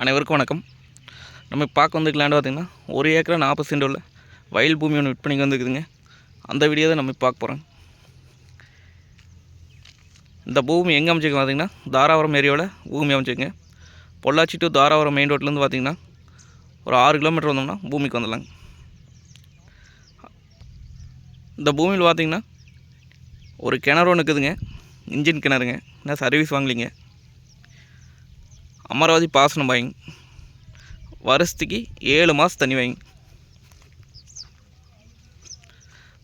அனைவருக்கும் வணக்கம். நம்ம பார்க்க வந்து லேண்டு பார்த்திங்கன்னா ஒரு ஏக்கரை நாற்பது சென்ட் உள்ள வயல் பூமி ஒன்று விற்பனைக்கு வந்துருக்குதுங்க. அந்த வீடியோ தான் நம்ம பார்க்க போகிறோம் இந்த பூமி எங்கே அமைச்சிருக்கு பார்த்திங்கன்னா தாராபுரம் ஏரியாவில் பூமி அமைச்சிருங்க பொள்ளாச்சி டு தாராபுரம் மெயின் ரோட்லேருந்து பார்த்திங்கன்னா ஒரு ஆறு கிலோமீட்டர் வந்தோம்னா பூமிக்கு வந்துடலாங்க. இந்த பூமியில் பார்த்திங்கன்னா ஒரு கிணறு ஒன்று இருக்குதுங்க. இன்ஜின் கிணறுங்க. என்ன சர்வீஸ் வாங்கலிங்க. அமராவதி பாசனம் பாய்ங்க வருஷத்துக்கு ஏழு மாதம் தண்ணி வாங்க.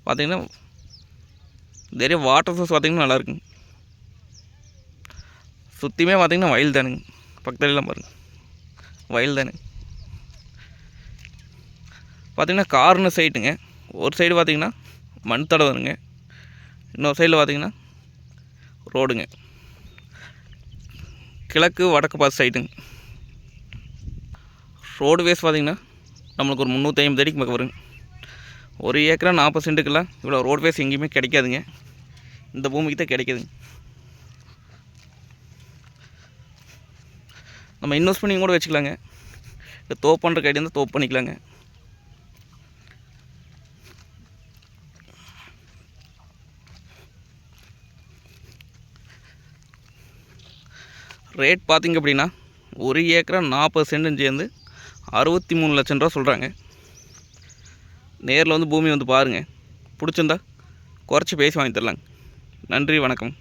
பார்த்தீங்கன்னா நிறைய வாட்டர் சோர்ஸ் பார்த்திங்கன்னா நல்லாயிருக்குங்க சுற்றியுமே பார்த்திங்கன்னா வயல் தானுங்க. பக்கத்துலலாம் பாருங்க. வயல் தானுங்க. பார்த்திங்கன்னா கார்னர் சைட்டுங்க ஒரு சைடு பார்த்தீங்கன்னா மண் தடவைங்க வருங்க இன்னொரு சைடில் பார்த்திங்கன்னா ரோடுங்க. கிழக்கு வடக்கு பாஸ் சைடுங்க ரோடு வேஸ் நம்மளுக்கு ஒரு முந்நூற்றி ஐம்பது அடிக்கு பக்கம் வருங்க. ஒரு ஏக்கரா நாற்பது சென்ட்டுக்கெல்லாம் இவ்வளோ ரோடு வேஸ் எங்கேயுமே கிடைக்காதுங்க. இந்த பூமிக்கு தான் கிடைக்குதுங்க. நம்ம இன்வெஸ்ட் பண்ணி கூட வச்சுக்கலாங்க. இல்லை தோப்பு பண்ணுற கைடி இருந்தால் தோப்பு பண்ணிக்கலாங்க. ரேட் பார்த்திங்க அப்படின்னா ஒரு ஏக்கரா நாற்பது சென்டும் சேர்ந்து அறுபத்தி மூணு லட்சம் ரூபா சொல்கிறாங்க நேரில் வந்து பூமி வந்து பாருங்கள் பிடிச்சிருந்தா குறைச்சி பேசி வாங்கி தரலாங்க. நன்றி வணக்கம்.